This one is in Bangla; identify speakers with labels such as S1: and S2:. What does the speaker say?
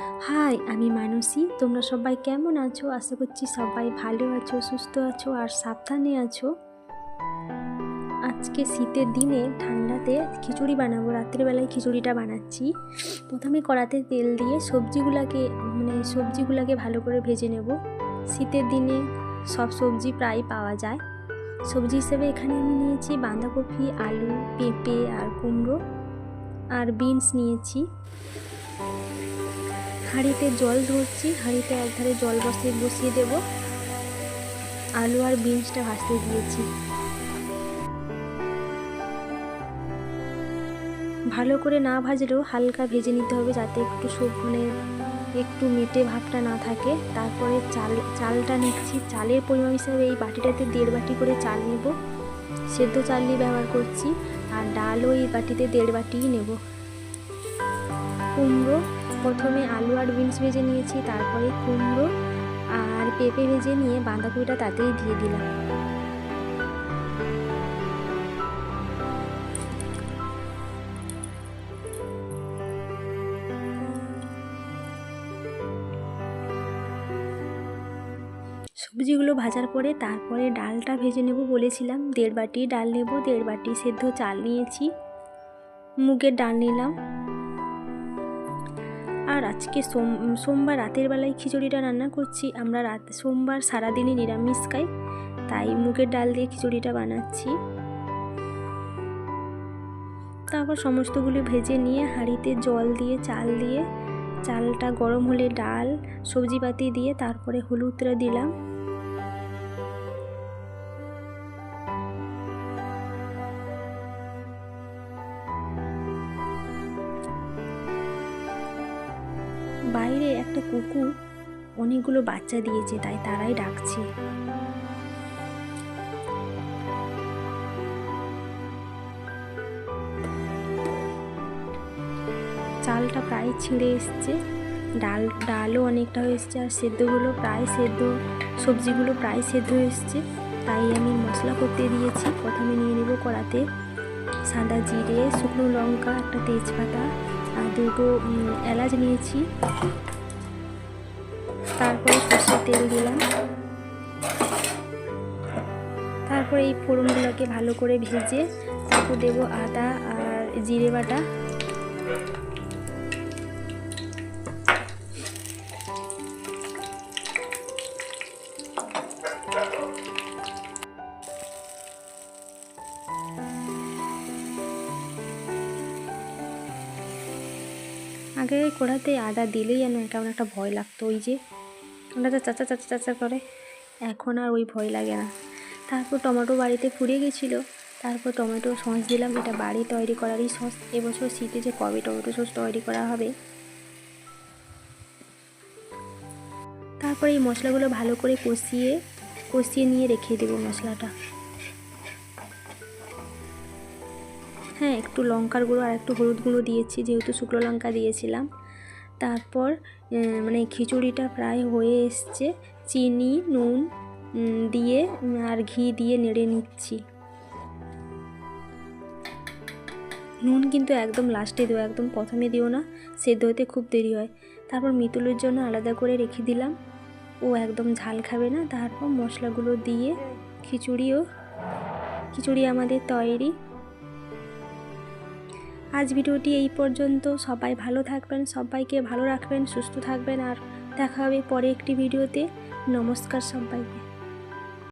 S1: হাই, আমি মানসী। তোমরা সবাই কেমন আছো? আশা করছি সবাই ভালো আছো, সুস্থ আছো আর সাবধানে আছো। আজকে শীতের দিনে ঠান্ডাতে খিচুড়ি বানাবো। রাত্রিবেলায় খিচুড়িটা বানাচ্ছি। প্রথমে কড়াতে তেল দিয়ে সবজিগুলোকে মানে সবজিগুলোকে ভালো করে ভেজে নেব। শীতের দিনে সব সবজি প্রায় পাওয়া যায়। সবজি হিসেবে এখানে আমি নিয়েছি বাঁধাকপি, আলু, পেঁপে আর কুমড়ো আর বিনস নিয়েছি। হাঁড়িতে জল ধরছি, হাঁড়িতে একধারে জল বসিয়ে বসিয়ে দেব। আলু আর বিনসটা ভাজতে দিয়েছি। ভালো করে না ভাজলেও হালকা ভেজে নিতে হবে যাতে একটু সব মানে একটু মেটে ভাবটা না থাকে। তারপরে চাল, চালটা নিচ্ছি। চালের পরিমাণ হিসাবে এই বাটিটাতে দেড় বাটি করে চাল নেব। সেদ্ধ চাল নিয়ে ব্যবহার করছি। আর ডালও এই বাটিতে দেড় বাটিই নেব। কুমড়ো প্রথমে আলু আর বিনস ভেজে নিয়েছি, তারপরে কুমড়ো আর পেঁপে ভেজে নিয়ে বাঁধাকপিটা তাতেই দিয়ে দিলাম। সবজিগুলো ভাজার পরে তারপরে ডালটা ভেজে নেব বলেছিলাম, দেড় বাটি ডাল নেব, দেড় বাটি সেদ্ধ চাল নিয়েছি, মুগের ডাল নিলাম। আর আজকে সোম, সোমবার রাতের বেলায় খিচুড়িটা রান্না করছি। আমরা রাত, সোমবার সারাদিনই নিরামিষ খাই, তাই মুগের ডাল দিয়ে খিচুড়িটা বানাচ্ছি। তারপর সমস্তগুলি ভেজে নিয়ে হাঁড়িতে জল দিয়ে, চাল দিয়ে, চালটা গরম হলে ডাল, সবজিপাতি দিয়ে, তারপরে হলুদটা দিলাম। বাইরে একটা কুকুর অনেকগুলো বাচ্চা দিয়েছে, তাই তারাই ডাকছে। চালটা প্রায় ছিঁড়ে এসছে। ডাল, ডালও অনেকটা হয়ে এসছে, আর সেদ্ধগুলো প্রায় সেদ্ধ, সবজিগুলো প্রায় সেদ্ধ এসছে। তাই আমি মশলা করতে দিয়েছি। প্রথমে নিয়ে নেব কড়াতে সাদা জিরে, শুকনো লঙ্কা, একটা তেজপাতা দুটো এলাচ নিয়েছি। তারপরে সর্ষের তেল দিলাম। তারপরে এই ফোড়নগুলোকে ভালো করে ভেজে তারপর দেবো আদা আর জিরে বাটা। আগে কড়াতে আদা দিলেই যেন কেমন একটা ভয় লাগতো, ওই যে ওটা চাচা চাচা চাচা করে, এখন আর ওই ভয় লাগে না। তারপর টমেটো বাড়িতে ফুরিয়ে গেছিল, তারপর টমেটো সস দিলাম, এটা বাড়ি তৈরি করারই সস, এবছর শীতে যে কবে টমেটো সস তৈরি করা হবে। তারপর এই মশলাগুলো ভালো করে কষিয়ে কষিয়ে নিয়ে রেখে দেবো মশলাটা। হ্যাঁ একটু লঙ্কার গুঁড়ো আর একটু হলুদ গুঁড়ো দিয়েছি, যেহেতু শুকনো লঙ্কা দিয়েছিলাম। তারপর মানে খিচুড়িটা প্রায় হয়ে এসছে। চিনি, নুন দিয়ে, আর ঘি দিয়ে নেড়ে নিচ্ছি। নুন কিন্তু একদম লাস্টে দিও, একদম প্রথমে দিও না, সেদ্ধ হতে খুব দেরি হয়। তারপর মিতুলের জন্য আলাদা করে রেখে দিলাম। ও একদম ঝাল খাবে না, তারপর মশলাগুলো দিয়ে খিচুড়িও, খিচুড়ি আমাদের তৈরি। আজ ভিডিওটি এই পর্যন্ত। সবাই ভালো থাকবেন, সবাইকে ভালো রাখবেন, সুস্থ থাকবেন, আর দেখা হবে পরে একটি ভিডিওতে। নমস্কার সবাইকে।